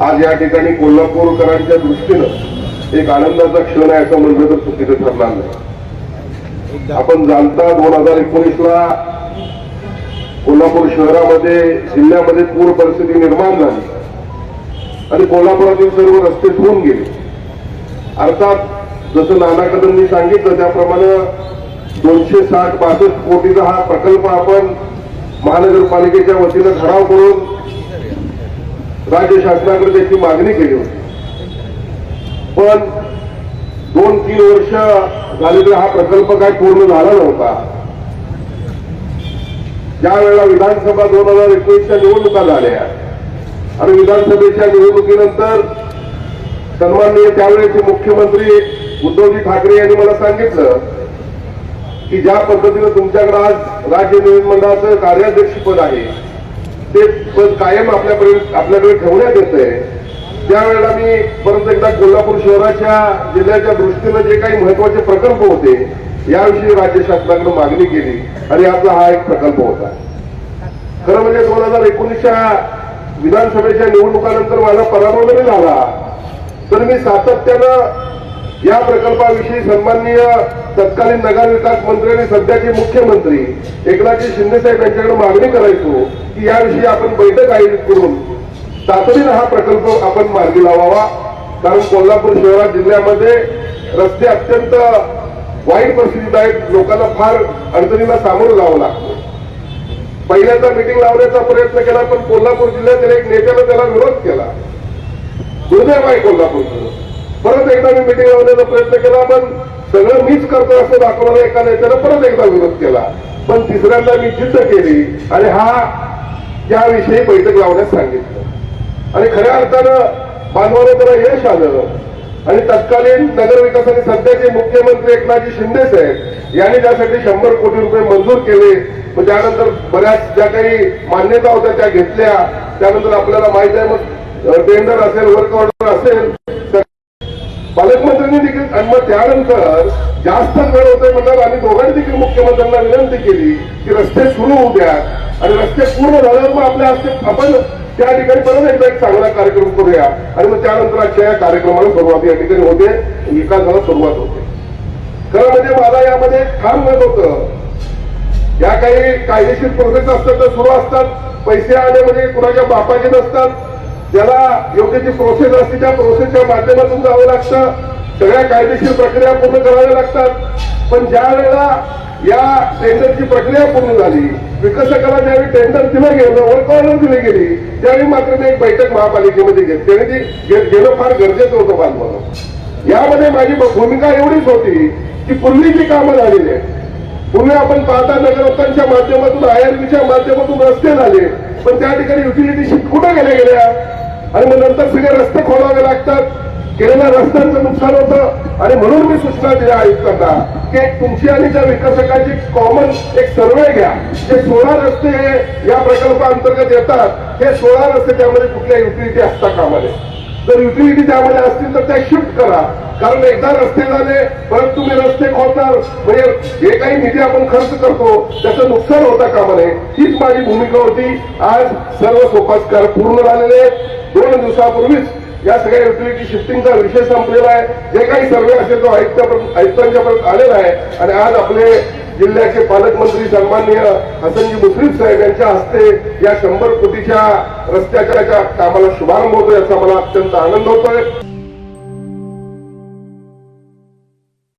आज या ठिकाणी कोल्हापूरकरांच्या दृष्टीनं एक आनंदाचा क्षण आहे असं म्हणलं तर चुकीचं ठरणार नाही. आपण जाणता दोन हजार एकोणीस ला कोल्हापूर शहरामध्ये जिल्ह्यामध्ये पूर परिस्थिती निर्माण झाली. आणि कोल्हापुरातील सर्व रस्ते धुवून गेले. अर्थात जसं नाना कदमनी सांगितलं त्याप्रमाणे दोनशे साठ बासष्ट कोटीचा हा प्रकल्प आपण महानगरपालिकेच्या वतीनं ठराव करून राज्य शासनाकडे त्याची मागणी केली होती. पण दोन तीन वर्ष झालेले हा प्रकल्प काय पूर्ण झाला नव्हता. ज्या वेळेला विधानसभा दोन हजार एकोणीसच्या निवडणुका झाल्या आणि विधानसभेच्या निवडणुकीनंतर सन्माननीय त्यावेळेचे मुख्यमंत्री उद्धवजी ठाकरे यांनी मला सांगितलं की ज्या पद्धतीनं तुमच्याकडे आज राज्य निवडणूक मंडळाचं कार्याध्यक्षपद आहे ते पद कायम आपल्यापर्यंत आपल्याकडे ठेवण्यात येतंय. त्यावेळेला मी परत एकदा कोल्हापूर शहराच्या जिल्ह्याच्या दृष्टीनं जे काही महत्त्वाचे प्रकल्प होते याविषयी राज्य शासनाकडे मागणी केली. आणि आपला हा एक प्रकल्प होता. खरं म्हणजे दोन हजार एकोणीसच्या विधानसभेच्या निवडणुकानंतर माझा पराभव जरी झाला तर मी सातत्यानं या प्रकल्पाविषयी सन्माननीय तत्कालीन नगरविकास मंत्री आणि सध्याचे मुख्यमंत्री एकनाथजी शिंदे साहेब यांच्याकडे मागणी करायचो की याविषयी आपण बैठक आयोजित करून तातडीनं हा प्रकल्प आपण मार्गी लावावा. कारण कोल्हापूर शहरात जिल्ह्यामध्ये रस्ते अत्यंत वाईट परिस्थितीत आहेत. लोकांना फार अडचणीला सामोरं जावं लागतं. पहिल्यांदा मिटिंग लावण्याचा प्रयत्न केला पण कोल्हापूर जिल्ह्यातील एक नेत्यानं त्याला विरोध केला. दुर्दैव आहे कोल्हापूरचं. परत एकदा मी मिटिंग लावण्याचा प्रयत्न केला पण सगळं मीच करतो असं दाखवणारा एका नेत्यानं परत एकदा विरोध केला. पण तिसऱ्यांदा मी जिद्द केली आणि हा याविषयी बैठक लावण्यास सांगितलं. आणि खऱ्या अर्थानं मानवाने त्याला यश आलं आणि तत्कालीन नगरविकास आणि सध्याचे मुख्यमंत्री एकनाथजी शिंदे साहेब यांनी त्यासाठी शंभर कोटी रुपये मंजूर केले. मग त्यानंतर बऱ्याच ज्या काही मान्यता होत्या त्या घेतल्या. त्यानंतर आपल्याला माहीत आहे मग टेंडर असेल वर्क ऑर्डर असेल तर पालकमंत्र्यांनी देखील आणि मग त्यानंतर जास्त वेळ होतोय म्हणणार आम्ही दोघांनी देखील मुख्यमंत्र्यांना विनंती केली की रस्ते सुरू होऊ द्या आणि रस्ते पूर्ण झाल्यावर मग आपल्या हस्ते आपण त्या ठिकाणी परत एकदा एक चांगला कार्यक्रम करूया. आणि मग त्यानंतर आजच्या या कार्यक्रमाला सुरुवात या ठिकाणी होते. विकासाला सुरुवात होते. खरं म्हणजे मला यामध्ये काम ठाम मत होतं. या काही कायदेशीर प्रोसेस असतात तर सुरू असतात. पैसे आले म्हणजे कुणाच्या बापाचे नसतात. ज्याला योग्य जी प्रोसेस असते त्या प्रोसेसच्या माध्यमातून जावं लागतं. सगळ्या कायदेशीर प्रक्रिया पूर्ण कराव्या लागतात. पण ज्या वेळेला या टेंडरची प्रक्रिया पूर्ण झाली विकसकाला ज्यावेळी टेंडर दिलं गेलं वर्क ऑर्डर दिली गेली त्यावेळी मात्र ते एक बैठक महापालिकेमध्ये घेतली आणि ती घेणं फार गरजेचं होतं बांधवानं यामध्ये माझी भूमिका एवढीच होती की पूर्वी जी कामं झालेली आहेत पूर्वी आपण पाहता नगरोत्तांच्या माध्यमातून आयआरबीच्या माध्यमातून रस्ते झाले पण त्या ठिकाणी युटिलिटी शिफ्ट कुठं गेल्या गेल्या? आणि मग नंतर सगळे रस्ते खोलावे लागतात. केलेल्या रस्त्यांचं नुकसान होतं. आणि म्हणून मी सूचना दिल्या आयुक्तांना की तुमची आणि त्या विकासकांची कॉमन एक सर्वे घ्या. जे सोळा रस्ते हे या प्रकल्पाअंतर्गत येतात हे सोळा रस्ते त्यामध्ये कुठल्या युटिलिटी असता कामा नये जर युटिलिटी त्यामध्ये असतील तर त्या शिफ्ट करा. कारण एकदा रस्ते झाले परत तुम्ही रस्ते खोदणार. म्हणजे जे काही निधी आपण खर्च करतो त्याचं नुकसान होता कामा नये हीच माझी भूमिका होती. आज सर्व सोपास्कार पूर्ण झालेले दोन दिवसापूर्वीच या सगळ्या युटिलिटी शिफ्टिंगचा विषय संपलेला आहे. जे काही सर्वे असेल तो आयुक्त आयुक्तांच्यापर्यंत आलेला आहे. आणि आज आपले जिल्ह्याचे पालकमंत्री सन्माननीय हसनजी मुश्रीफ साहेब यांच्या हस्ते या शंभर कोटीच्या रस्त्याच्या कामाला शुभारंभ होतो याचा मला अत्यंत आनंद होतोय.